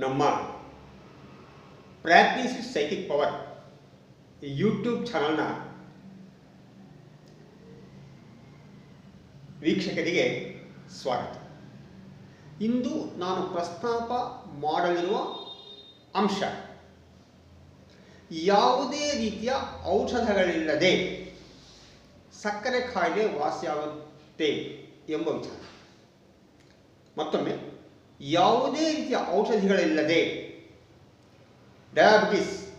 ನಮ್ಮ practice psychic power YouTube ಚಾನಲ್ನ ವೀಕ್ಷಕರಿಗೆ ಸ್ವಾಗತ. ಇಂದು ನಾನು ಪ್ರಸ್ತಾಪ ಮಾಡಲಿರುವ ಅಂಶ, ಯಾವುದೇ ರೀತಿಯ ಔಷಧಗಳಿಲ್ಲದೆ ಸಕ್ಕರೆ ಕಾಯಿಲೆ ವಾಸಿಯಾಗುತ್ತೆ ಎಂಬ ವಿಚಾರ. ಮತ್ತೊಮ್ಮೆ ಯಾವುದೇ ರೀತಿಯ ಔಷಧಿಗಳಿಲ್ಲದೆ ಡಯಾಬಿಟಿಸ್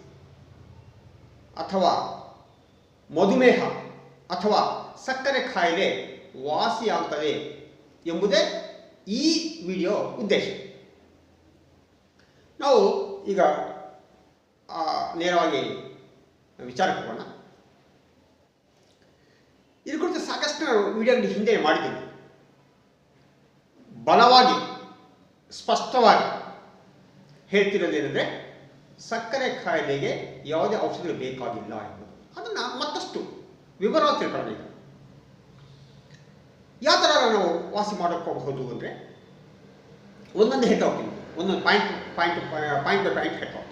ಅಥವಾ ಮಧುಮೇಹ ಅಥವಾ ಸಕ್ಕರೆ ಖಾಯಿಲೆ ವಾಸಿಯಾಗ್ತದೆ ಎಂಬುದೇ ಈ ವಿಡಿಯೋ ಉದ್ದೇಶ. ನಾವು ಈಗ ನೇರವಾಗಿ ವಿಚಾರಕ್ಕೆ ಹೋಗೋಣ ಇದ್ರ ಕುರಿತು ಸಾಕಷ್ಟು ನಾನು ಹಿಂದೆ ಮಾಡಿದ್ದೀನಿ. ಬಲವಾಗಿ ಸ್ಪಷ್ಟವಾಗಿ ಹೇಳ್ತಿರೋದೇನೆಂದರೆ ಸಕ್ಕರೆ ಕಾಯಿಲೆಗೆ ಯಾವುದೇ ಔಷಧಿಗಳು ಬೇಕಾಗಿಲ್ಲ ಎಂಬುದು. ಅದನ್ನು ಮತ್ತಷ್ಟು ವಿವರವಾಗಿ ತಿಳ್ಕೊಳ್ಬೇಕು ಯಾವ ಥರ ನಾವು ವಾಸಿ ಮಾಡ್ಕೋಬಹುದು ಅಂದರೆ ಒಂದೊಂದು ಹೇಳ್ತಾ ಹೋಗ್ತೀನಿ ಒಂದೊಂದು point point point by point ಹೇಳ್ತಾ ಹೋಗ್ತೀನಿ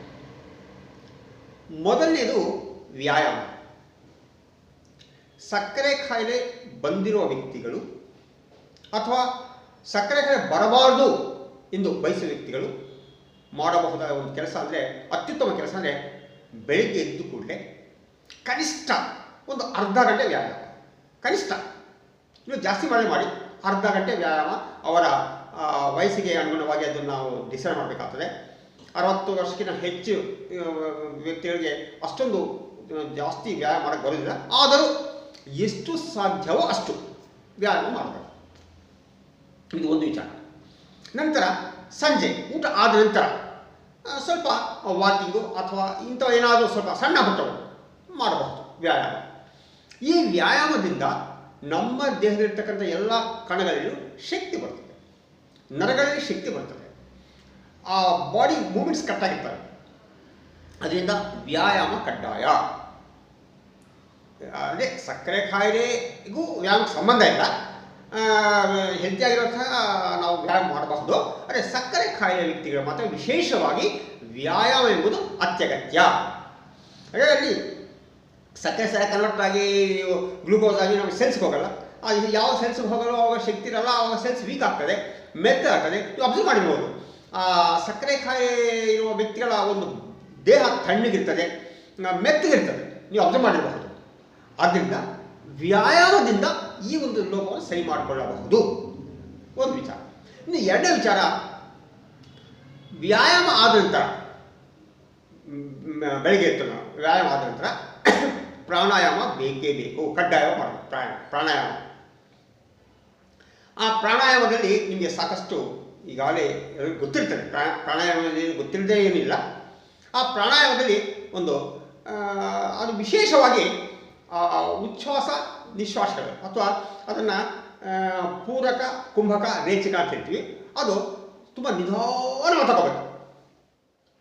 ಮೊದಲನೇದು ವ್ಯಾಯಾಮ. ಸಕ್ಕರೆ ಕಾಯಿಲೆ ಬಂದಿರುವ ವ್ಯಕ್ತಿಗಳು ಅಥವಾ ಸಕ್ಕರೆ ಕಾಯಿಲೆ ಬರಬಾರದು ಎಂದು ಬಯಸಿದ ವ್ಯಕ್ತಿಗಳು ಮಾಡಬಹುದಾದ ಒಂದು ಕೆಲಸ ಅಂದರೆ, ಅತ್ಯುತ್ತಮ ಕೆಲಸ ಅಂದರೆ ಬೆಳಿಗ್ಗೆ ಎದ್ದು ಕೂಡಲೇ ಕನಿಷ್ಠ ಒಂದು ಅರ್ಧ ಗಂಟೆ ವ್ಯಾಯಾಮ. ಕನಿಷ್ಠ. ಇನ್ನು ಜಾಸ್ತಿ ಮಾಡಿ ಮಾಡಿ ಅರ್ಧ ಗಂಟೆ ವ್ಯಾಯಾಮ ಅವರ ವಯಸ್ಸಿಗೆ ಅನುಗುಣವಾಗಿ ಅದನ್ನು ನಾವು ಡಿಸೈಡ್ ಮಾಡಬೇಕಾಗ್ತದೆ. ಅರವತ್ತು ವರ್ಷಕ್ಕಿಂತ ಹೆಚ್ಚು ವ್ಯಕ್ತಿಗಳಿಗೆ ಅಷ್ಟೊಂದು ಜಾಸ್ತಿ ವ್ಯಾಯಾಮ ಮಾಡೋಕ್ಕೆ ಬರೋದಿಲ್ಲ ಆದರೂ ಎಷ್ಟು ಸಾಧ್ಯವೋ ಅಷ್ಟು ವ್ಯಾಯಾಮ ಮಾಡಬೇಕು ಇದು ಒಂದು ವಿಚಾರ. ನಂತರ ಸಂಜೆ ಊಟ ಆದ ನಂತರ ಸ್ವಲ್ಪ ವಾಕಿಂಗು ಅಥವಾ ಇಂಥ ಏನಾದರೂ ಸ್ವಲ್ಪ ಸಣ್ಣ ಪುಟ್ಟವು ಮಾಡಬಹುದು, ವ್ಯಾಯಾಮ. ಈ ವ್ಯಾಯಾಮದಿಂದ ನಮ್ಮ ದೇಹದಲ್ಲಿರ್ತಕ್ಕಂಥ ಎಲ್ಲ ಕಣಗಳಲ್ಲೂ ಶಕ್ತಿ ಬರ್ತದೆ. ನರಗಳಲ್ಲಿ ಶಕ್ತಿ ಬರ್ತದೆ. ಆ ಬಾಡಿ ಮೂಮೆಂಟ್ಸ್ ಕಟ್ಟಾಗಿರ್ತವೆ ಅದರಿಂದ ವ್ಯಾಯಾಮ ಕಡ್ಡಾಯ. ಅದೇ ಸಕ್ಕರೆ ಕಾಯಿಲೆಗೂ ವ್ಯಾಯಾಮಕ್ಕೆ ಸಂಬಂಧ ಇಲ್ಲ. ಹೆಲ್ತಿ ಆಗಿರುವಂತಹ ನಾವು ವ್ಯಾಯಾಮ ಮಾಡಬಹುದು. ಆದರೆ ಸಕ್ಕರೆ ಕಾಯಿಲೆ ವ್ಯಕ್ತಿಗಳು ಮಾತ್ರ ವಿಶೇಷವಾಗಿ ವ್ಯಾಯಾಮ ಎಂಬುದು ಅತ್ಯಗತ್ಯ. ಅದರಲ್ಲಿ ಸಕ್ಕರೆ ಸರ ಕನ್ವರ್ಟ್ ಆಗಿ ಗ್ಲೂಕೋಸ್ ಆಗಿ ನಮಗೆ ಸೆಲ್ಸ್ಗೆ ಹೋಗಲ್ಲ. ಅದು ಯಾವ ಸೆಲ್ಸ್ಗೆ ಹೋಗಲ್ಲ ಅವಾಗ ಶಕ್ತಿ ಇರಲ್ಲ, ಅವಾಗ ಸೆಲ್ಸ್ ವೀಕ್ ಆಗ್ತದೆ ಮೆತ್ತ ಆಗ್ತದೆ, ನೀವು ಅಬ್ಸರ್ವ್ ಮಾಡಿರ್ಬೋದು. ಸಕ್ಕರೆ ಕಾಯಿ ಇರುವ ವ್ಯಕ್ತಿಗಳ ಒಂದು ದೇಹ ತಣ್ಣಗಿರ್ತದೆ ಮೆತ್ತಗಿರ್ತದೆ ನೀವು ಅಬ್ಸರ್ವ್ ಮಾಡಿರಬಹುದು ಆದ್ದರಿಂದ ವ್ಯಾಯಾಮದಿಂದ ಈ ಒಂದು ಲೋಪವನ್ನು ಸರಿ ಮಾಡಿಕೊಳ್ಳಬಹುದು. ಒಂದು ವಿಚಾರ. ಇನ್ನು ಎರಡನೇ ವಿಚಾರ, ವ್ಯಾಯಾಮ ಆದ ನಂತರ ಬೆಳಗ್ಗೆ ಎದ್ದು ವ್ಯಾಯಾಮ ಆದ ನಂತರ ಪ್ರಾಣಾಯಾಮ ಬೇಕೇ ಬೇಕು. ಕಡ್ಡಾಯ ಮಾಡಬೇಕು. ಪ್ರಾಣ ಪ್ರಾಣಾಯಾಮ. ಆ ಪ್ರಾಣಾಯಾಮದಲ್ಲಿ ನಿಮಗೆ ಸಾಕಷ್ಟು ಈಗಾಗಲೇ ಗೊತ್ತಿರ್ತದೆ. ಪ್ರಾ ಪ್ರಾಣಾಯಾಮದಲ್ಲಿ ಗೊತ್ತಿಲ್ಲದೆ ಏನಿಲ್ಲ. ಆ ಪ್ರಾಣಾಯಾಮದಲ್ಲಿ ಒಂದು ಅದು ವಿಶೇಷವಾಗಿ ಉಚ್ಛ್ವಾಸ ನಿಶ್ವಾಸಗಳು. ಅಥವಾ ಅದನ್ನು ಪೂರಕ, ಕುಂಭಕ ರೇಚಕ ಅಂತ ಹೇಳ್ತೀವಿ. ಅದು ತುಂಬ ನಿಧಾನವಾಗಿ ತಗೋಬೇಕು.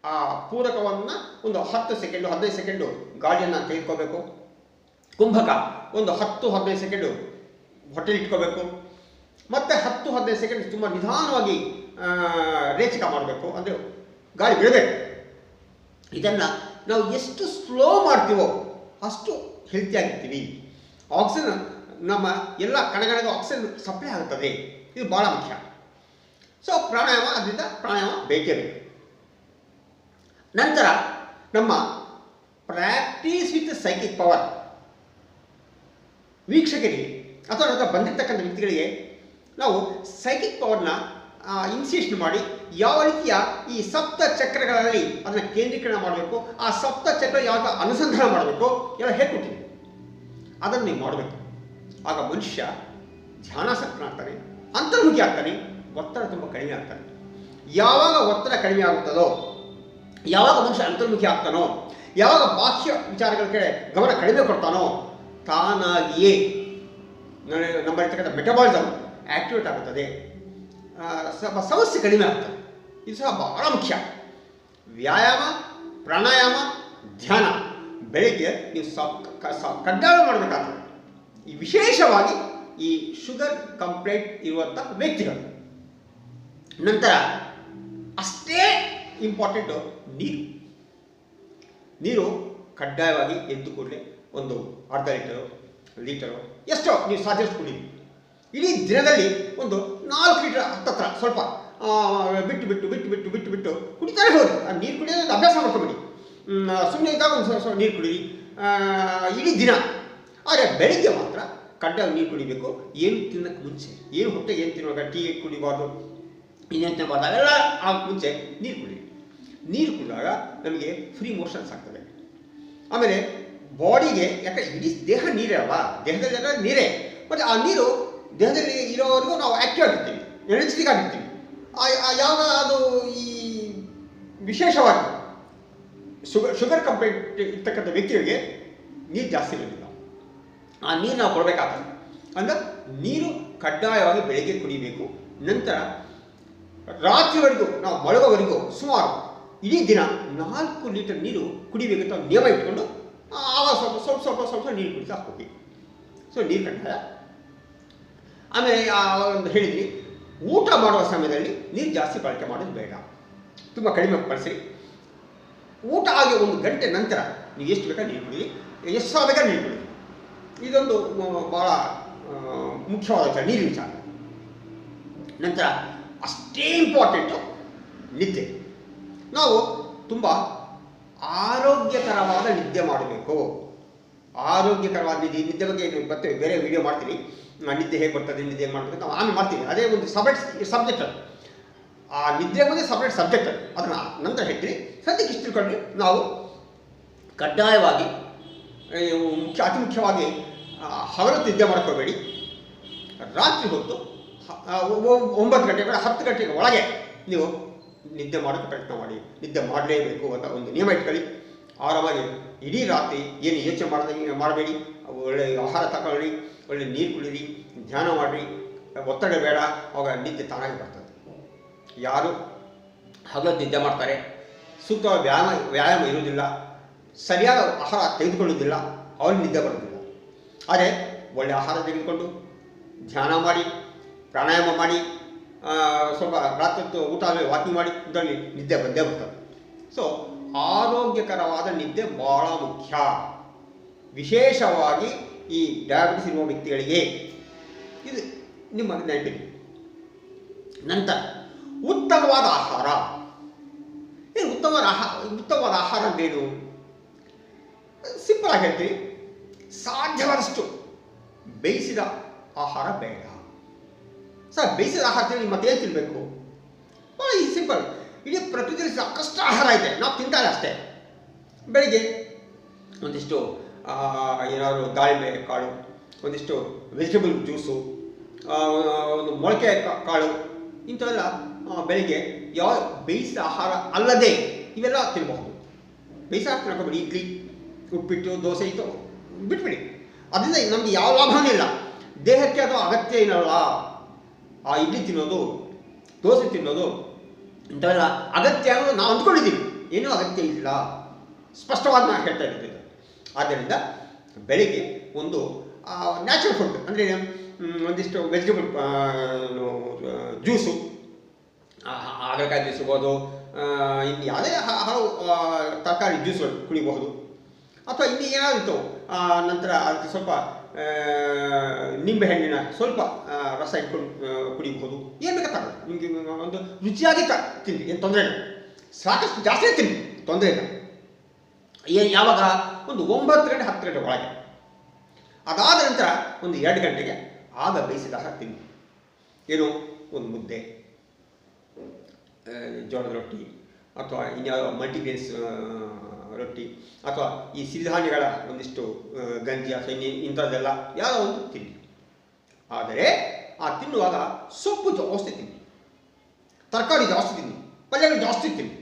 ಆ ಪೂರಕವನ್ನು ಒಂದು ಹತ್ತು ಸೆಕೆಂಡು, ಹದಿನೈದು ಸೆಕೆಂಡು ಗಾಳಿಯನ್ನು ತೆಗೆದುಕೋಬೇಕು. ಕುಂಭಕ ಒಂದು ಹತ್ತು, ಹದಿನೈದು ಸೆಕೆಂಡು ಹೊಟ್ಟೆಲಿ ಇಟ್ಕೋಬೇಕು. ಮತ್ತೆ ಹತ್ತು, ಹದಿನೈದು ಸೆಕೆಂಡ್ ತುಂಬ ನಿಧಾನವಾಗಿ ರೇಚಕ ಮಾಡಬೇಕು. ಅಂದರೆ ಗಾಳಿ ಬಿಡಬೇಕು ಇದನ್ನು ನಾವು ಎಷ್ಟು ಸ್ಲೋ ಮಾಡ್ತೀವೋ ಅಷ್ಟು ಹೆಲ್ತಿ ಆಗಿರ್ತೀವಿ. ಆಕ್ಸಿಜನ್ ನಮ್ಮ ಎಲ್ಲ ಕಣಗಳಿಗೂ ಆಕ್ಸಿಜನ್ ಸಪ್ಲೈ ಆಗುತ್ತದೆ. ಇದು ಭಾಳ ಮುಖ್ಯ. ಸೊ ಪ್ರಾಣಾಯಾಮ ಅದರಿಂದ ಪ್ರಾಣಾಯಾಮ ಬೇಕೇ ಬೇಕು. ನಂತರ ನಮ್ಮ ಪ್ರಾಕ್ಟೀಸ್ ವಿತ್ ಸೈಕಿಕ್ ಪವರ್ ವೀಕ್ಷಕರಿಗೆ ಅಥವಾ ನಂತರ ಬಂದಿರತಕ್ಕಂಥ ವ್ಯಕ್ತಿಗಳಿಗೆ ನಾವು ಸೈಕಿಕ್ ಪವರ್ನ ಇನ್ಸಿಯೇಷನ್ ಮಾಡಿ ಯಾವ ರೀತಿಯ ಈ ಸಪ್ತ ಚಕ್ರಗಳಲ್ಲಿ ಅದನ್ನು ಕೇಂದ್ರೀಕರಣ ಮಾಡಬೇಕು, ಆ ಸಪ್ತ ಚಕ್ರ ಯಾವ ಅನುಸಂಧಾನ ಮಾಡಬೇಕು, ಎಲ್ಲ ಹೇಳ್ಕೊಟ್ಟಿದ್ದೀವಿ ಅದನ್ನು ನೀವು ಮಾಡಬೇಕು ಆಗ ಮನುಷ್ಯ ಧ್ಯಾನಾಸಕ್ತನಾಗ್ತಾನೆ ಅಂತರ್ಮುಖಿ ಆಗ್ತಾನೆ, ಒತ್ತಡ ತುಂಬ ಕಡಿಮೆ ಆಗ್ತಾನೆ. ಯಾವಾಗ ಒತ್ತಡ ಕಡಿಮೆ ಆಗುತ್ತದೋ, ಯಾವಾಗ ಮನುಷ್ಯ ಅಂತರ್ಮುಖಿ ಆಗ್ತಾನೋ, ಯಾವಾಗ ಬಾಹ್ಯ ವಿಚಾರಗಳ ಕಡೆ ಗಮನ ಕಡಿಮೆ ಕೊಡ್ತಾನೋ, ತಾನಾಗಿಯೇ ನಮ್ಮಲ್ಲಿರ್ತಕ್ಕಂಥ ಮೆಟಬಾಲಿಸಮ್ ಆಕ್ಟಿವೇಟ್ ಆಗುತ್ತದೆ. ಸಮಸ್ಯೆ ಕಡಿಮೆ ಆಗ್ತದೆ. ಇದು ಸಹ ಬಹಳ ಮುಖ್ಯ. ವ್ಯಾಯಾಮ, ಪ್ರಾಣಾಯಾಮ, ಧ್ಯಾನ. ಬೆಳಗ್ಗೆ ನೀವು ಕಡ್ಡಾಯ ಮಾಡಬೇಕಾಗ್ತದೆ. ಈ ವಿಶೇಷವಾಗಿ ಈ ಶುಗರ್ ಕಂಪ್ಲೇಂಟ್ ಇರುವಂಥ ವ್ಯಕ್ತಿಗಳು. ನಂತರ ಅಷ್ಟೇ ಇಂಪಾರ್ಟೆಂಟು ನೀರು. ನೀರು ಕಡ್ಡಾಯವಾಗಿ ಎದ್ದು ಕೂಡಲೇ ಒಂದು ಅರ್ಧ ಲೀಟರು ಲೀಟರು ಎಷ್ಟೋ ನೀವು ಸಾಧ್ಯಷ್ಟು ಇಡೀ ದಿನದಲ್ಲಿ ಒಂದು ನಾಲ್ಕು ಲೀಟರ್ ಹತ್ತತ್ರ ಸ್ವಲ್ಪ ಬಿಟ್ಟು ಬಿಟ್ಟು ಬಿಟ್ಟು ಬಿಟ್ಟು ಬಿಟ್ಟು ಬಿಟ್ಟು ಕುಡಿತಾನೆ ಹೋಗಿ ಆ ನೀರು ಕುಡಿಯೋದು ಅಭ್ಯಾಸ ಮಾಡ್ಕೊಬೇಡಿ. ಸುಮ್ಮನೆ ಇದ್ದಾಗ ಒಂದು ಸ್ವಲ್ಪ ನೀರು ಕುಡಿ ಇಡೀ ದಿನ. ಆದರೆ ಬೆಳಿಗ್ಗೆ ಮಾತ್ರ ಕಡ್ಡಾಯ ನೀರು ಕುಡಿಬೇಕು. ಏನು ತಿನ್ನಕ್ಕೆ ಮುಂಚೆ, ಏನು ಹೊಟ್ಟೆ ಏನು ತಿನ್ನುವಾಗ ಟೀ ಕುಡಿಬಾರ್ದು, ಇನ್ನೇನು ತಿನ್ನಬಾರ್ದು ಅವೆಲ್ಲ ಆಗಕ್ಕೆ ಮುಂಚೆ ನೀರು ಕುಡಿ ನೀರು ಕುಡಿದಾಗ ನಮಗೆ ಫ್ರೀ ಮೋಷನ್ಸ್ ಆಗ್ತದೆ. ಆಮೇಲೆ ಬಾಡಿಗೆ, ಯಾಕಂದ್ರೆ ಇಡೀ ದೇಹ ಅಲ್ವಾ? ದೇಹದಲ್ಲೆಲ್ಲ ನೀರೇ. ಮತ್ತು ಆ ನೀರು ದೇಹದಲ್ಲಿ ಇರೋವರೆಗೂ ನಾವು ಆ್ಯಕ್ಟಿವ್ ಆಗಿರ್ತೀವಿ ಎನರ್ಜಿಟಿಕ್ ಆಗಿರ್ತೀವಿ. ಯಾವಾಗ ಅದು ಈ ವಿಶೇಷವಾಗಿ ಶುಗರ್ ಶುಗರ್ ಕಂಪ್ಲೇಂಟ್ ಇರ್ತಕ್ಕಂಥ ವ್ಯಕ್ತಿಗಳಿಗೆ ನೀರು ಜಾಸ್ತಿ ಇರೋದಿಲ್ಲ. ಆ ನೀರು ನಾವು ಕೊಡಬೇಕಾಗ್ತದೆ. ಅಂದ್ರೆ ನೀರು ಕಡ್ಡಾಯವಾಗಿ ಬೆಳಗ್ಗೆ ಕುಡಿಬೇಕು. ನಂತರ ರಾತ್ರಿವರೆಗೂ, ನಾವು ಮಳಗೋವರೆಗೂ ಸುಮಾರು ಇಡೀ ದಿನ ನಾಲ್ಕು ಲೀಟರ್ ನೀರು ಕುಡಿಬೇಕಂತ ನಿಯಮ ಇಟ್ಕೊಂಡು ಆವಾಗ ಸ್ವಲ್ಪ ಸ್ವಲ್ಪ ಸ್ವಲ್ಪ ಸ್ವಲ್ಪ ನೀರು ಕುಡಿತಾ ಹೋಗಿ. ಸೊ ನೀರು ಕಡ್ಡಾಯ. ಆಮೇಲೆ ಒಂದು ಹೇಳಿದ್ವಿ ಊಟ ಮಾಡುವ ಸಮಯದಲ್ಲಿ ನೀರು ಜಾಸ್ತಿ ಬಳಕೆ ಮಾಡೋದು ಬೇಡ. ತುಂಬ ಕಡಿಮೆ ಬಳಸಿ ಊಟ ಆಗಿ ಒಂದು ಗಂಟೆ ನಂತರ ನೀವು ಎಷ್ಟು ಬೇಕಾದ್ರೆ ನೀರು ಕುಡಿ? ಎಷ್ಟು ಸಾವಿರ ಬೇಕಾದ್ರೆ ನೀರು ಕುಡಿ? ಇದೊಂದು ಭಾಳ ಮುಖ್ಯವಾದ ವಿಚಾರ, ನೀರಿನ ವಿಚಾರ. ನಂತರ ಅಷ್ಟೇ ಇಂಪಾರ್ಟೆಂಟು ನಿದ್ದೆ. ನಾವು ತುಂಬ ಆರೋಗ್ಯಕರವಾದ ನಿದ್ದೆ ಮಾಡಬೇಕು. ಆರೋಗ್ಯಕರವಾದ ನಿದ್ದೆ ನಿದ್ದೆ ಬಗ್ಗೆ ಬರ್ತೇವೆ ಬೇರೆ ವಿಡಿಯೋ ಮಾಡ್ತೀನಿ. ನಿದ್ದೆ ಹೇಗೆ ಬರ್ತದೆ, ನಿದ್ದೆ ಹೇಗೆ ಮಾಡ್ಬೇಕು ನಾವು ಆಮೇಲೆ ಮಾಡ್ತೀವಿ ಅದೇ ಒಂದು ಸಬ್ಜೆಕ್ಟ್ ಸಬ್ಜೆಕ್ಟ್ ಅದು. ಆ ನಿದ್ರೆ ಮುಂದೆ ಸಪ್ರೇಟ್ ಸಬ್ಜೆಕ್ಟ್ ಅದು. ಅದನ್ನು ನಂತರ ಹೇಳ್ತೀನಿ. ಸದ್ಯಕ್ಕೆ ಇಷ್ಟು ತಿಳ್ಕೊಂಡ್ರೆ ನಾವು ಕಡ್ಡಾಯವಾಗಿ ಮುಖ್ಯ, ಅತಿ ಮುಖ್ಯವಾಗಿ ಹಗಲು ನಿದ್ದೆ ಮಾಡ್ಕೋಬೇಡಿ ರಾತ್ರಿ ಹೊತ್ತು ಒಂಬತ್ತು ಗಂಟೆ ಬೇಡ ಹತ್ತು ಗಂಟೆಗೆ ಒಳಗೆ ನೀವು ನಿದ್ದೆ ಮಾಡೋಕ್ಕೆ ಪ್ರಯತ್ನ ಮಾಡಿ. ನಿದ್ದೆ ಮಾಡಲೇಬೇಕು ಅಂತ ಒಂದು ನಿಯಮ ಇಟ್ಕೊಳ್ಳಿ. ಆರಾಮಾಗಿ ಇಡೀ ರಾತ್ರಿ ಏನು ಯೋಚನೆ ಮಾಡದಂಗೆ ಮಾಡಬೇಡಿ. ಒಳ್ಳೆ ಆಹಾರ ತಗೊಳ್ಳಿ, ಒಳ್ಳೆ ನೀರು ಕುಡೀರಿ, ಧ್ಯಾನ ಮಾಡಿರಿ. ಒತ್ತಡ ಬೇಡ ಅವಾಗ ನಿದ್ದೆ ತಾನಾಗಿ ಬರ್ತದೆ. ಯಾರು ಹಗಲು ನಿದ್ದೆ ಮಾಡ್ತಾರೆ. ಸೂಕ್ತವಾದ ವ್ಯಾಯಾಮ ವ್ಯಾಯಾಮ ಇರುವುದಿಲ್ಲ. ಸರಿಯಾದ ಆಹಾರ ತೆಗೆದುಕೊಳ್ಳುವುದಿಲ್ಲ. ಅವ್ರಿಗೆ ನಿದ್ದೆ ಬರುವುದಿಲ್ಲ ಆದರೆ ಒಳ್ಳೆ ಆಹಾರ ತೆಗೆದುಕೊಂಡು ಧ್ಯಾನ ಮಾಡಿ, ಪ್ರಾಣಾಯಾಮ ಮಾಡಿ ಸ್ವಲ್ಪ ರಾತ್ರಿ ಊಟ ಆದಮೇಲೆ ವಾಕಿಂಗ್ ಮಾಡಿ, ಇದರಲ್ಲಿ ನಿದ್ದೆ ಬಂದೇ ಬರ್ತದೆ. ಸೊ ಆರೋಗ್ಯಕರವಾದ ನಿದ್ದೆ ಬಹಳ ಮುಖ್ಯ. ವಿಶೇಷವಾಗಿ ಈ ಡಯಾಬಿಟಿಸ್ ಇರುವ ವ್ಯಕ್ತಿಗಳಿಗೆ. ಇದು ನಿಮ್ಮ ನೆನಪಿದೆ ನಂತರ ಉತ್ತಮವಾದ ಆಹಾರ. ಏನು ಉತ್ತಮವಾದ ಆಹಾರ ಉತ್ತಮವಾದ ಆಹಾರ ಏನು? ಸಿಂಪಲ್ ಆಗಿ ಹೇಳ್ತೀವಿ ಸಾಧ್ಯವಾದಷ್ಟು ಬೇಯಿಸಿದ ಆಹಾರ ಬೇಡ. ಸರ್, ಬೇಯಿಸಿದ ಆಹಾರ ತಿಳಿ ಮತ್ತೇನು ತಿನ್ನಬೇಕು ಭಾಳ ಈ ಸಿಂಪಲ್. ಇಡೀ ಪ್ರತಿದಿನ ಸಾಕಷ್ಟು ಆಹಾರ ಇದೆ. ನಾವು ತಿಂತಾರೆ ಅಷ್ಟೇ. ಬೆಳಿಗ್ಗೆ ಒಂದಿಷ್ಟು ಏನಾದರೂ ದಾಳಿಂಬೆ ಕಾಳು, ಒಂದಿಷ್ಟು ವೆಜಿಟೇಬಲ್ ಜ್ಯೂಸು ಒಂದು ಮೊಳಕೆ ಕಾಳು ಇಂಥವೆಲ್ಲ ಬೆಳಿಗ್ಗೆ ಯಾವ ಬೇಯಿಸಿದ ಆಹಾರ ಅಲ್ಲದೆ ಇವೆಲ್ಲ ತಿನ್ನಬಹುದು ಬೇಯಿಸಿದ ಆಹಾರ ಇಡ್ಲಿ, ಉಪ್ಪಿಟ್ಟು, ದೋಸೆ ಇತ್ತು ಬಿಟ್ಬಿಡಿ. ಅದರಿಂದ ನಮಗೆ ಯಾವ ಲಾಭವೂ ಇಲ್ಲ. ದೇಹಕ್ಕೆ ಅದು ಅಗತ್ಯ ಏನಲ್ಲ. ಆ ಇಡ್ಲಿ ತಿನ್ನೋದು, ದೋಸೆ ತಿನ್ನೋದು, ಇಂಥವೆಲ್ಲ ಅಗತ್ಯ ನಾವು ಅಂದ್ಕೊಂಡಿದ್ದೀವಿ. ಏನೂ ಅಗತ್ಯ ಇಲ್ಲ. ಸ್ಪಷ್ಟವಾಗಿ ನಾನು ಹೇಳ್ತಾ ಇರೋದು ಆದ್ದರಿಂದ ಬೆಳಿಗ್ಗೆ ಒಂದು ನ್ಯಾಚುರಲ್ ಫುಡ್ ಅಂದರೆ ಒಂದಿಷ್ಟು ವೆಜಿಟೇಬಲ್ ಜ್ಯೂಸು. ಹಾಗಲಕಾಯಿ ಜ್ಯೂಸ್ ಇರ್ಬೋದು. ಇನ್ನು ಯಾವುದೇ ಹಲವು ತರಕಾರಿ ಜ್ಯೂಸ್ಗಳು ಕುಡಿಬಹುದು. ಅಥವಾ ಇನ್ನು ಏನಾದಿತ್ತು ನಂತರ ಅದಕ್ಕೆ ಸ್ವಲ್ಪ ನಿಂಬೆಹಣ್ಣಿನ ಸ್ವಲ್ಪ ರಸ ಇಟ್ಕೊಂಡು ಕುಡಿಬಹುದು. ಏನು ಬೇಕಾ ನಿಮಗೆ ಒಂದು ರುಚಿಯಾಗಿ ತ ತಿನ್ನಿ ಏನು ತೊಂದರೆ ಇಲ್ಲ. ಸಾಕಷ್ಟು ಜಾಸ್ತಿ ತಿನ್ನಿ ತೊಂದರೆ ಇಲ್ಲ. ಏನು ಯಾವಾಗ? ಒಂದು ಒಂಬತ್ತು ಗಂಟೆ, ಹತ್ತು ಗಂಟೆ ಒಳಗೆ. ಅದಾದ ನಂತರ ಒಂದು ಎರಡು ಗಂಟೆಗೆ ಆಗ ಬೇಯಿಸಿದ ಹಾಕ್ತೀನಿ ಏನು? ಒಂದು ಮುದ್ದೆ. ಜೋಳದ ರೊಟ್ಟಿ ಅಥವಾ ಇನ್ಯಾವ ಮಲ್ಟಿಗ್ರೇನ್ಸ್ ರೊಟ್ಟಿ ಅಥವಾ ಈ ಸಿರಿಧಾನ್ಯಗಳ ಒಂದಿಷ್ಟು ಗಂಜಿ ಅಥವಾ ಇಂಥದ್ದೆಲ್ಲ ಯಾವುದೋ ಒಂದು ತಿನ್ನಿ. ಆದರೆ ಆ ತಿನ್ನುವಾಗ ಸೊಪ್ಪು ಜಾಸ್ತಿ ತಿನ್ನಿ. ತರಕಾರಿ ಜಾಸ್ತಿ ತಿನ್ನಿ. ಪಲ್ಯಗಳು ಜಾಸ್ತಿ ತಿನ್ನಿ.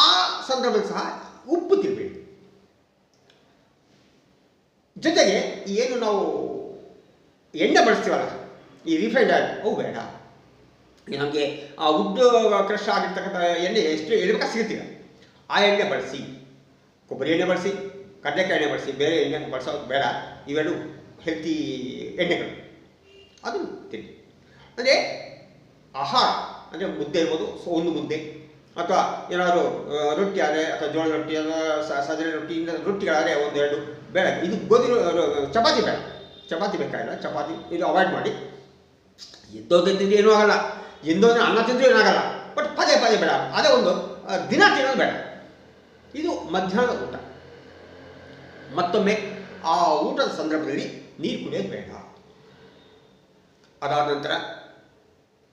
ಆ ಸಂದರ್ಭದಲ್ಲಿ ಸಹ ಉಪ್ಪು ತಿನ್ನಬೇಡಿ ಜೊತೆಗೆ ಏನು ನಾವು ಎಣ್ಣೆ ಬಳಸ್ತೀವಲ್ಲ? ಈ ರಿಫೈಂಡ್ ಆಯಿಲ್ ಅವು ಬೇಡ. ನಮಗೆ ಆ ಉದ್ದು ಕ್ರಶ್ ಆಗಿರ್ತಕ್ಕಂಥ ಎಣ್ಣೆ ಎಷ್ಟು ಎಲ್ಲಿ ಸಿಗುತ್ತೀವ ಆ ಎಣ್ಣೆ ಬಳಸಿ, ಕೊಬ್ಬರಿ ಎಣ್ಣೆ ಬಳಸಿ, ಕಡಲೆಕಾಯಿ ಎಣ್ಣೆ ಬಳಸಿ, ಬೇರೆ ಎಣ್ಣೆ ಬಳಸೋದು ಬೇಡ. ಇವೆರಡು ಹೆಲ್ತಿ ಎಣ್ಣೆಗಳು. ಅದು ತಿನ್ನಿ. ಅಂದರೆ ಆಹಾರ, ಅಂದರೆ ಮುದ್ದೆ ಇರ್ಬೋದು. ಸೊ, ಒಂದು ಮುದ್ದೆ. ಅಥವಾ ಏನಾದರೂ ರೊಟ್ಟಿ ಆದರೆ, ಅಥವಾ ಜೋಳದ ರೊಟ್ಟಿ, ಅಥವಾ ಸಜನೆ ರೊಟ್ಟಿ ರೊಟ್ಟಿಗಳಾದರೆ ಒಂದೆರಡು. ಬೇಡ. ಇದು ಗೋಧಿ ಚಪಾತಿ ಬೇಡ. ಚಪಾತಿ ಬೇಕಾಗಿಲ್ಲ ಚಪಾತಿ. ಇದು ಅವಾಯ್ಡ್ ಮಾಡಿ. ಎದ್ದೋದ್ರೆ ತಿಂದು ಏನೂ ಆಗಲ್ಲ. ಎಂದೋದ್ರೆ ಅನ್ನ ತಿಂದರೂ ಏನಾಗಲ್ಲ ಬಟ್ ಪದೇ ಪದೇ ಬೇಡ. ಅದೇ ಒಂದು ದಿನ ತಿನ್ನೋದು ಬೇಡ. ಇದು ಮಧ್ಯಾಹ್ನದ ಊಟ. ಮತ್ತೊಮ್ಮೆ ಆ ಊಟದ ಸಂದರ್ಭದಲ್ಲಿ ನೀರು ಕುಡಿಯೋದು ಬೇಡ. ಅದಾದ ನಂತರ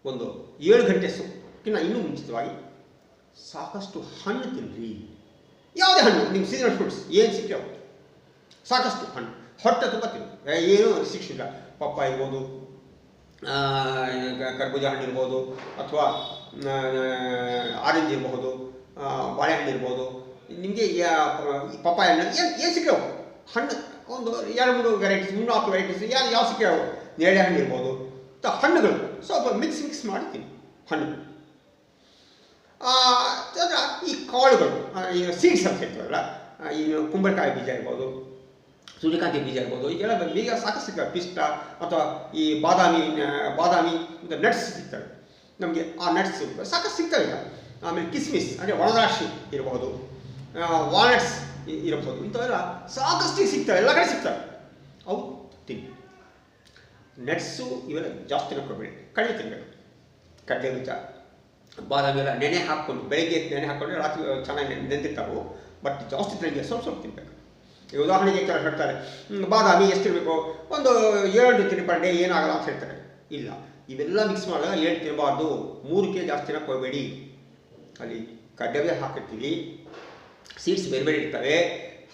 ಒಂದು ಏಳು ಗಂಟೆ ಸುಕ್ಕಿನ ಇನ್ನೂ ಮುಂಚಿತವಾಗಿ ಸಾಕಷ್ಟು ಹಣ್ಣು ತಿನ್ನಿರಿ ಯಾವುದೇ ಹಣ್ಣು ನಿಮ್ಮ ಸೀಸನಲ್ ಫ್ರೂಟ್ಸ್ ಏನು ಸಿಕ್ಕೋ ಸಾಕಷ್ಟು ಹಣ್ಣು. ಹೊಟ್ಟೆ ತುಂಬ ತಿನ್ನಿ. ಏನು ರಿಸ್ಟ್ರಿಕ್ಷನ್ ಇಲ್ಲ ಪಪ್ಪ ಇರ್ಬೋದು ಕರ್ಬೂಜ ಹಣ್ಣು ಇರ್ಬೋದು, ಅಥವಾ ಆರೆಂಜ್ ಇರಬಹುದು ಬಾಳೆಹಣ್ಣು ಇರ್ಬೋದು. ನಿಮಗೆ ಪಪ್ಪಾಯ ಹಣ್ಣು, ಏನು ಏನು ಸಿಕ್ಕವು ಹಣ್ಣು, ಒಂದು, ಎರಡು, ಮೂರು ವೆರೈಟೀಸ್ ಮೂರು, ನಾಲ್ಕು ವೆರೈಟೀಸ್ ಯಾರು ಯಾವ ಸಿಕ್ಕವು ನೇರಳೆ ಹಣ್ಣು ಇರ್ಬೋದು, ತ, ಹಣ್ಣುಗಳು. ಸ್ವಲ್ಪ ಮಿಕ್ಸ್ ಮಿಕ್ಸ್ ಮಾಡ್ತೀನಿ ಹಣ್ಣು. ಈ ಕಾಳುಗಳು ಈ ಸೀಡ್ಸ್ ಅಂತ ಹೇಳ್ತಾರಲ್ಲ ಈ ಕುಂಬಳಕಾಯಿ ಬೀಜ ಇರ್ಬೋದು ಸೂರ್ಯಕಾಂತಿ ಬೀಜ ಇರ್ಬೋದು ಈಗೆಲ್ಲ ಬೀಜ ಸಾಕಷ್ಟು ಸಿಗ್ತವೆ. ಪಿಸ್ತ ಅಥವಾ ಈ ಬಾದಾಮಿ ಬಾದಾಮಿ ಮತ್ತು ನಟ್ಸ್ ಸಿಗ್ತವೆ. ನಮಗೆ ಆ ನಟ್ಸ್ ಸಾಕಷ್ಟು ಸಿಗ್ತವೆ ಈಗ. ಆಮೇಲೆ ಕಿಸ್ಮಿಸ್ ಅಂದರೆ ಒಣದ್ರಾಕ್ಷಿ ಇರಬಹುದು ವಾಲ್ನಟ್ಸ್ ಇರಬಹುದು ಇಂಥವೆಲ್ಲ ಸಾಕಷ್ಟು ಸಿಗ್ತವೆ. ಎಲ್ಲ ಕಡೆ ಸಿಗ್ತವೆ. ಅವು ತಿನ್ನಿ. ನಟ್ಸು ಇವೆಲ್ಲ ಜಾಸ್ತಿ ನೋಡ್ಕೊಬೇಡಿ. ಕಡಲೆ ತಿನ್ನಬೇಕು ಕಡಲೆ ಬೀಜ, ಬಾದಾಮಿ ಎಲ್ಲ ನೆನೆ ಹಾಕ್ಕೊಂಡು, ಬೆಳಗ್ಗೆ ನೆನೆ ಹಾಕ್ಕೊಂಡ್ರೆ ರಾತ್ರಿ, ಚೆನ್ನಾಗಿ ನೆನೆ- ನೆಂದಿರ್ತಾವು ಬಟ್ ಜಾಸ್ತಿ ತಿನ್ನಂಗೆ ಸ್ವಲ್ಪ ಸ್ವಲ್ಪ ತಿನ್ನಬೇಕು ಉದಾಹರಣೆಗೆ ಕೆಲವು ಹೇಳ್ತಾರೆ "ಹ್ಮ್, ಬಾದಾಮಿ ಎಷ್ಟಿರಬೇಕು? ಒಂದು ಏಳು ತಿನ್ನಿ ಪರ್ ಡೇ ಏನಾಗಲ್ಲ ಅಂತ ಹೇಳ್ತಾರೆ. ಇಲ್ಲ. ಇವೆಲ್ಲ ಮಿಕ್ಸ್ ಮಾಡಿದಾಗ ಏಳು ತಿನ್ನಬಾರ್ದು ಮೂರು ಕೆ ಜಾಸ್ತಿ ತಿನ್ನಕ್ಕೆ ಹೋಗಬೇಡಿ ಅಲ್ಲಿ ಕಡ್ಡವೆ ಹಾಕಿರ್ತೀವಿ. ಸೀಡ್ಸ್ ಬೇರೆ ಬೇರೆ ಇರ್ತವೆ.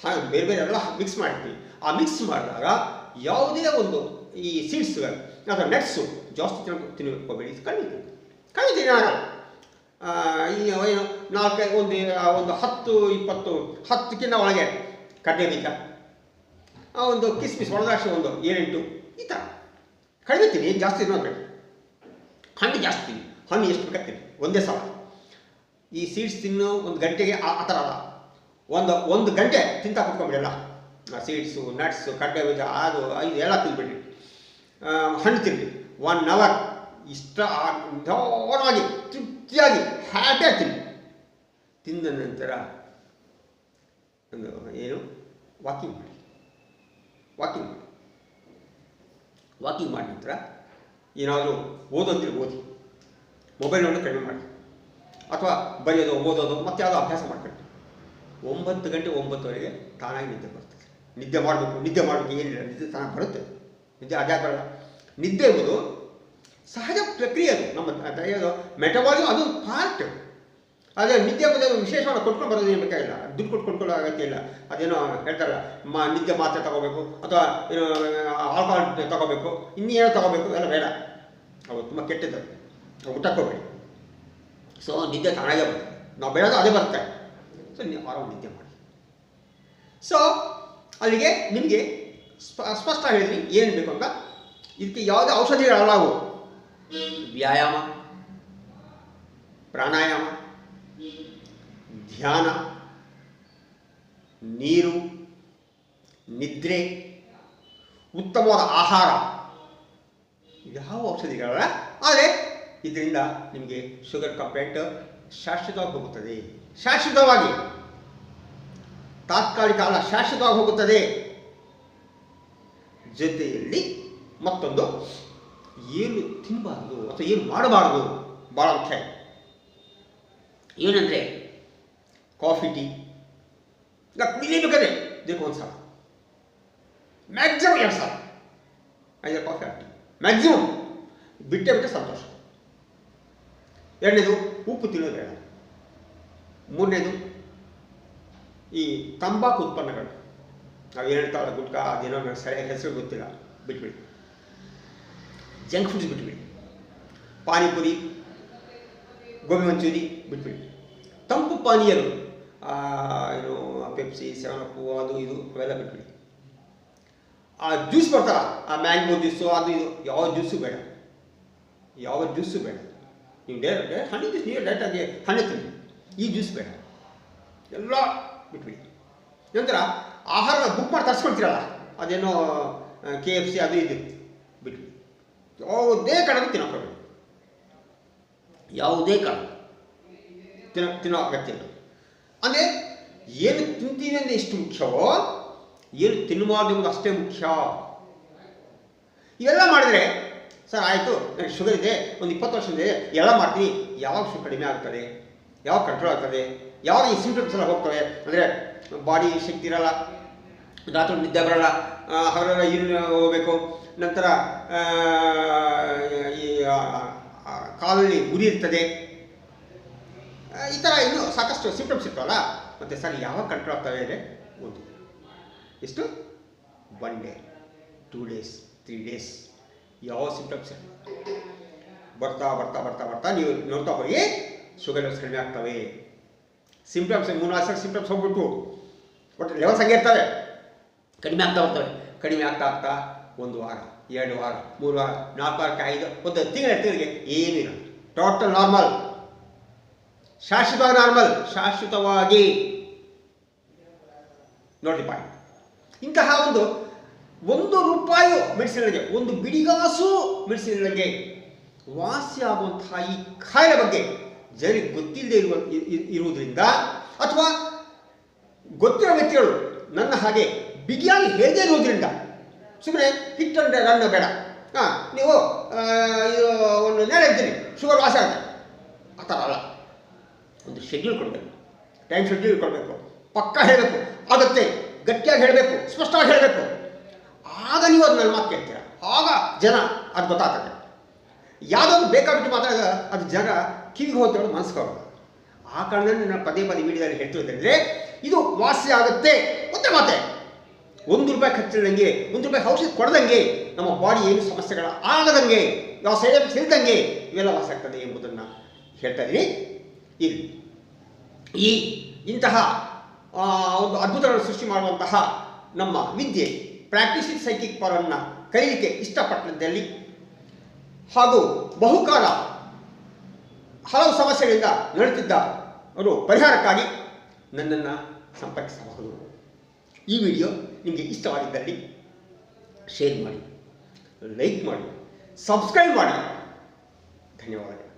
ಹಾಗೆ ಬೇರೆ ಬೇರೆ ಎಲ್ಲ ಮಿಕ್ಸ್ ಮಾಡಿರ್ತೀವಿ. ಆ ಮಿಕ್ಸ್ ಮಾಡಿದಾಗ ಯಾವುದೇ ಒಂದು ಈ ಸೀಡ್ಸ್ ಅಥವಾ ನಟ್ಸು ಜಾಸ್ತಿ ತಿನ್ನ ತಿನ್ನಕ್ಕೆ ಹೋಗಬೇಡಿ ಕಡಿಮೆ. ಕಡಿಮೆ ತಿನ್ನಾಗಲ್ಲ ಈ ಏನು ನಾಲ್ಕೈದು ಒಂದು ಒಂದು ಹತ್ತು ಇಪ್ಪತ್ತು ಹತ್ತಕ್ಕಿಂತ ಒಳಗೆ ಕಡ್ಲೆ ಬೀಜ ಆ, ಒಂದು ಕಿಸ್ಮಿಸ್ ಒಳದಾಶೆ ಒಂದು ಏಳೆಂಟು ಈ ಥರ ಕಡಿಮೆ ತಿನ್ನಿ ಏನು ಜಾಸ್ತಿ ತಿನ್ನೋದು ಹಣ್ಣು ಜಾಸ್ತಿ ತಿನ್ನಿ ಹಣ್ಣು ಎಷ್ಟು ಬೇಕಾಗ್ತೀನಿ ಒಂದೇ ಸಲ ಈ ಸೀಡ್ಸ್ ತಿನ್ನೋ ಒಂದು ಗಂಟೆಗೆ ಆ ಥರ ಅಲ್ಲ. ಒಂದು ಒಂದು ಗಂಟೆ ತಿಂತ ಕುತ್ಕೊಂಬಿಡಲ್ಲ ಸೀಡ್ಸು ನಟ್ಸು ಕಡ್ಡೆ ಬೀಜ ಅದು ಇದು ಎಲ್ಲ ತಿನ್ಬಿಡ್ರಿ ಹಣ್ಣು ತಿನ್ನಿ ಒನ್ ಅವರ್ ಇಷ್ಟ ನಿಧಾನವಾಗಿ ತೃಪ್ತಿಯಾಗಿ ಹ್ಯಾಪಿಯಾಗಿ ತಿನ್ನಿ ತಿಂದ ನಂತರ ಏನು ವಾಕಿಂಗ್ ಮಾಡಿ ವಾಕಿಂಗ್ ಮಾಡಿ ವಾಕಿಂಗ್ ಮಾಡಿದ ನಂತರ ಏನಾದರೂ ಓದೋದ್ರೆ ಓದಿ. ಮೊಬೈಲ್ ನೋಡಿ ಕಡಿಮೆ ಮಾಡಿ. ಅಥವಾ ಬರೆಯೋದು, ಓದೋದು, ಮತ್ತೆ ಯಾವುದೋ ಅಭ್ಯಾಸ ಮಾಡ್ಕೊಳ್ಳಿ ಒಂಬತ್ತು ಗಂಟೆ ಒಂಬತ್ತುವರೆಗೆ ತಾನಾಗಿ ನಿದ್ದೆ ಬರ್ತದೆ ನಿದ್ದೆ ಮಾಡಬೇಕು ನಿದ್ದೆ ಮಾಡಬೇಕು, ಏನಿಲ್ಲ, ನಿದ್ದೆ ತಾನಾಗಿ ಬರುತ್ತೆ. ನಿದ್ದೆ ಅದೇ ಬರಲ್ಲ ನಿದ್ದೆ ಎಂಬುದು ಸಹಜ ಪ್ರಕ್ರಿಯೆ ಅದು. ನಮ್ಮ ಮೆಟಬಾಲಿಸಮ್ ಅದು ಪಾರ್ಟ್ ಆದರೆ ನಿದ್ದೆ ಬಗ್ಗೆ ವಿಶೇಷವಾಗಿ ಕೊಟ್ಕೊಂಡು ಬರೋದು ಏನು ದುಡ್ಡು ಕೊಟ್ಟು ಕೊಂಡ್ಕೊಳ್ಳೋ ಅಗತ್ಯ ಇಲ್ಲ. ಅದೇನೋ ಹೇಳ್ತಾರಲ್ಲ, ಮಾ ನಿದ್ದೆ ಮಾತ್ರೆ ತಗೋಬೇಕು, ಅಥವಾ ಆಲ್ಕೋಹಾಲ್ ತಗೋಬೇಕು, ಇನ್ನೇನೋ ತಗೋಬೇಕು, ಎಲ್ಲ ಬೇಡ. ಅವು ತುಂಬ ಕೆಟ್ಟದ್ದು ಅವು ಊಟಕ್ಕೋಬೇಡಿ ಸೊ ನಿದ್ದೆ ತಾನಾಗೇ ಬರುತ್ತೆ. ನಾವು ಬೇಡೋದು ಅದೇ ಬರುತ್ತೆ. ಸೊ ನೀವು ಆರಾಮ ನಿದ್ದೆ ಮಾಡಿ. ಸೊ ಅಲ್ಲಿಗೆ ನಿಮಗೆ ಸ್ಪ ಸ್ಪಷ್ಟ ಹೇಳಿದ್ರಿ ಏನು ಬೇಕು ಅಂತ. ಇದಕ್ಕೆ ಯಾವುದೇ ಔಷಧಿಗಳು ಅವು ವ್ಯಾಯಾಮ, ಪ್ರಾಣಾಯಾಮ, ಧ್ಯಾನ ನೀರು, ನಿದ್ರೆ, ಉತ್ತಮವಾದ ಆಹಾರ. ಯಾವ ಔಷಧಿಗಳಲ್ಲ ಆದರೆ ಇದರಿಂದ ನಿಮಗೆ ಶುಗರ್ ಕಂಪ್ಲೇಂಟ್ ಶಾಶ್ವತವಾಗಿ ಹೋಗುತ್ತದೆ. ಶಾಶ್ವತವಾಗಿ. ತಾತ್ಕಾಲಿಕ ಅಲ್ಲ, ಶಾಶ್ವತವಾಗಿ ಹೋಗುತ್ತದೆ. ಜೊತೆಯಲ್ಲಿ ಮತ್ತೊಂದು, ಏನು ತಿನ್ನಬಾರ್ದು ಅಥವಾ ಏನು ಮಾಡಬಾರ್ದು? ಭಾಳ ಮುಖ್ಯ. ಏನಂದರೆ, ಕಾಫಿ, ಟೀ. ಇಲ್ಲ ಕುಡಿಲೇಬೇಕಾದ್ರೆ ದಿನಕ್ಕೆ ಒಂದು ಸಲ ಮ್ಯಾಕ್ಸಿಮಮ್ ಎರಡು ಸಾವಿರ ಐದು ಕಾಫಿ ಟೀ ಮ್ಯಾಕ್ಸಿಮಮ್ ಬಿಟ್ಟೆ ಬಿಟ್ಟೆ ಸಂತೋಷ ಎರಡನೇದು ಉಪ್ಪು ತಿನ್ನೋದು ಬೇಡ ಮೂರನೇದು ಈ ತಂಬಾಕು ಉತ್ಪನ್ನಗಳು ನಾವು ಏನು ಹೇಳ್ತಾವಲ್ಲ ಗುಟ್ಕಾ ಅದೇನೋ ಸರಿಯಾಗಿ ಹೆಸರು ಗೊತ್ತಿಲ್ಲ ಬಿಟ್ಬಿಡಿ ಜಂಕ್ ಫುಡ್ಸ್ ಬಿಟ್ಬಿಡಿ ಪಾನಿಪುರಿ ಗೋಬಿ ಮಂಚೂರಿ ಬಿಟ್ಬಿಡಿ ತಂಪು ಪಾನೀಯಗಳು ಏನು ಪೆಪ್ಸಿ ಸೆವೆನ್ ಅಪ್ಪು ಅದು, ಇದು ಅವೆಲ್ಲ ಬಿಟ್ಬಿಡಿ. ಆ ಜ್ಯೂಸ್ ಬರ್ತಾರ, ಆ ಮ್ಯಾಂಗೋ ಜ್ಯೂಸು ಅದು, ಇದು, ಯಾವ ಜ್ಯೂಸು ಬೇಡ. ಯಾವ ಜ್ಯೂಸು ಬೇಡ. ನೀವು ಡೈರೆಕ್ಟ್ ಡೈರೆಕ್ಟ್ ಹಣ್ಣು ಜ್ಯೂಸ್ ನೀವು ಡೈರೆಕ್ಟಾಗಿ ಹಣ್ಣು ತಿನ್ನಿ ಈ ಜ್ಯೂಸ್ ಬೇಡ. ಎಲ್ಲ ಬಿಟ್ಬಿಡಿ. ನಂತರ ಆಹಾರ ಬುಕ್ ಮಾಡಿ ತರಿಸ್ಕೊಳ್ತೀರಲ್ಲ, ಅದೇನೋ ಕೆ ಎಫ್ ಸಿ ಅದು, ಇದು, ಬಿಟ್ಬಿಡಿ. ಯಾವುದೇ ಕಡೆ ತಿನ್ನೋಕ್ಕೋಬೇಡಿ ಯಾವುದೇ ಕಾರಣ ತಿನ್ನೋ ತಿನ್ನೋ ವ್ಯಕ್ತಿಗಳು ಅಂದರೆ ಏನು ತಿಂತೀವಿ ಅಂದರೆ ಎಷ್ಟು ಮುಖ್ಯವೋ? ಏನು ತಿನ್ನಬಾರ್ದು ಎಂಬುದು ಅಷ್ಟೇ ಮುಖ್ಯ. ಇವೆಲ್ಲ ಮಾಡಿದ್ರೆ, ಸರ್ ಆಯಿತು, ನನಗೆ ಶುಗರ್ ಇದೆ, ಒಂದು ಇಪ್ಪತ್ತು ವರ್ಷ ಇದೆ, ಎಲ್ಲ ಮಾಡ್ತೀನಿ ಯಾವಾಗ ಶು ಕಡಿಮೆ ಆಗ್ತದೆ? ಯಾವಾಗ ಕಂಟ್ರೋಲ್ ಆಗ್ತದೆ? ಯಾವಾಗ ಈ ಸಿಂಪ್ಟಮ್ಸ್ ಎಲ್ಲ ಹೋಗ್ತವೆ? ಅಂದರೆ ಬಾಡಿ ಶಕ್ತಿ ಇರಲ್ಲ, ರಾತ್ರಿ ನಿದ್ದೆ ಬರಲ್ಲ ಹಗಲೆಲ್ಲ ಯೂರಿನ್ ಹೋಗಬೇಕು, ನಂತರ ಈ ಕಾಲಲ್ಲಿ ಗುರಿ ಇರ್ತದೆ ಈ ಥರ ಇನ್ನೂ ಸಾಕಷ್ಟು ಸಿಂಪ್ಟಮ್ಸ್ ಇರ್ತವಲ್ಲ, ಮತ್ತು ಸರ್ ಯಾವಾಗ ಕಂಟ್ರೋಲ್ ಆಗ್ತವೆ ಅಂದರೆ ಒಂದು ಎಷ್ಟು? One day two days three days ಯಾವ ಸಿಂಪ್ಟಮ್ಸ್ ಬರ್ತಾ ಬರ್ತಾ ಬರ್ತಾ ಬರ್ತಾ ನೀವು ನೋಡ್ತಾ ಹೋಗಿ ಶುಗರ್ ಲೆವೆಲ್ಸ್ ಕಡಿಮೆ ಆಗ್ತವೆ. ಸಿಂಪ್ಟಮ್ಸ್ ಮೂರು ನಾಲ್ಕು ಸಿಂಪ್ಟಮ್ಸ್ ಹೋಗ್ಬಿಟ್ಟು ಬಟ್ ಲೆವೆಲ್ಸ್ ಹಂಗೆ ಇರ್ತವೆ. ಕಡಿಮೆ ಆಗ್ತಾ ಬರ್ತವೆ. ಕಡಿಮೆ ಆಗ್ತಾ ಆಗ್ತಾ ಒಂದು ವಾರ, ಎರಡು ವಾರ, ಮೂರು ವಾರ, ನಾಲ್ಕು ವಾರಕ್ಕೆ ಐದು, ಒಂದು ತಿಂಗಳ ತಿಂಗಳಿಗೆ ಏನಿಲ್ಲ. ಟೋಟಲ್ ನಾರ್ಮಲ್ ಶಾಶ್ವತವಾಗಿ ನಾರ್ಮಲ್ ಶಾಶ್ವತವಾಗಿ. ನೋಡಿ ಪಾಯಿಂಟ್ ಇಂತಹ ಒಂದು ಒಂದು ರೂಪಾಯಿ ಮೆಡಿಸಿನ್ಗೆ ಒಂದು ಬಿಡಿಗಾಸು ವಾಸಿ ಆಗುವಂತಹ ಈ ಕಾಯಿಲೆ ಬಗ್ಗೆ ಜನರಿಗೆ ಗೊತ್ತಿಲ್ಲದೆ ಇರುವ ಇರುವುದರಿಂದ ಅಥವಾ ಗೊತ್ತಿರೋ ವ್ಯಕ್ತಿಗಳು ನನ್ನ ಹಾಗೆ ಬಿಗಿಯಾಗಿ ಹೇಳದೇ ಇರುವುದರಿಂದ ಸುಮ್ಮನೆ ಹಿಟ್ ಅಂಡ್ ರನ್ ಬೇಡ. ಹಾಂ, ನೀವು ಒಂದು ನೇರ ಇರ್ತೀನಿ ಶುಗರ್ ವಾಸಿ ಆಗುತ್ತೆ. ಆ ಥರ ಅಲ್ಲ. ಒಂದು ಶೆಡ್ಯೂಲ್ ಕೊಡಬೇಕು. ಟೈಮ್ ಶೆಡ್ಯೂಲ್ ಕೊಡಬೇಕು. ಪಕ್ಕ ಹೇಳಬೇಕು. ಆಗುತ್ತೆ ಗಟ್ಟಿಯಾಗಿ ಹೇಳಬೇಕು. ಸ್ಪಷ್ಟವಾಗಿ ಹೇಳಬೇಕು. ಆಗ ನೀವು ಅದು ನನ್ನ ಮಾತು ಕೇಳ್ತೀರ. ಆಗ ಜನ ಅದು ಗೊತ್ತಾಗ್ತದೆ. ಯಾವುದೋ ಒಂದು ಬೇಕಾಬಿಟ್ಟು ಮಾತಾಡಿದಾಗ ಅದು ಜನ ಕಿವಿಗೆ ಹೋಗ್ತೇವೆ ಹೇಳೋದು ಮನಸ್ಕೋಬೇಕು ಆ ಕಾರಣದಲ್ಲಿ ನಾನು ಪದೇ ಪದೇ ವಿಡಿಯೋದಲ್ಲಿ ಹೇಳ್ತಿರೋದಂದ್ರೆ ಇದು ವಾಸಿ ಆಗುತ್ತೆ. ಮತ್ತೆ ಮಾತೆ, ಒಂದು ರೂಪಾಯಿ ಖರ್ಚಿಲ್ಲದಂಗೆ ಒಂದು ರೂಪಾಯಿ ಔಷಧಿ ಕೊಡದಂಗೆ, ನಮ್ಮ ಬಾಡಿ ಏನು ಸಮಸ್ಯೆಗಳ ಆಗದಂಗೆ ಯಾವ ಸೈಡ್ ಎಫೆಕ್ಟ್ಸ್ ಇವೆಲ್ಲ ವಾಸಿ ಆಗ್ತದೆ ಎಂಬುದನ್ನು ಹೇಳ್ತಾ ಇದ್ದೀನಿ. ಇಲ್ಲಿ ಈ ಇಂತಹ ಒಂದು ಅದ್ಭುತಗಳನ್ನು ಸೃಷ್ಟಿ ಮಾಡುವಂತಹ ನಮ್ಮ ವಿದ್ಯೆ ಪ್ರಾಕ್ಟೀಸಿಂಗ್ ಸೈಕಿಕ್ ಪವರನ್ನು ಕಲಿಯಲಿಕ್ಕೆ ಇಷ್ಟಪಟ್ಟದ್ದಲ್ಲಿ ಹಾಗೂ ಬಹುಕಾಲ ಹಲವು ಸಮಸ್ಯೆಗಳಿಂದ ನಡುತ್ತಿದ್ದ ಅವರು ಪರಿಹಾರಕ್ಕಾಗಿ ನನ್ನನ್ನು ಸಂಪರ್ಕಿಸಬಹುದು. ಈ ವಿಡಿಯೋ ನಿಮಗೆ ಇಷ್ಟವಾಗಿದ್ದಲ್ಲಿ ಶೇರ್ ಮಾಡಿ ಲೈಕ್ ಮಾಡಿ ಸಬ್ಸ್ಕ್ರೈಬ್ ಮಾಡಿ. ಧನ್ಯವಾದಗಳು.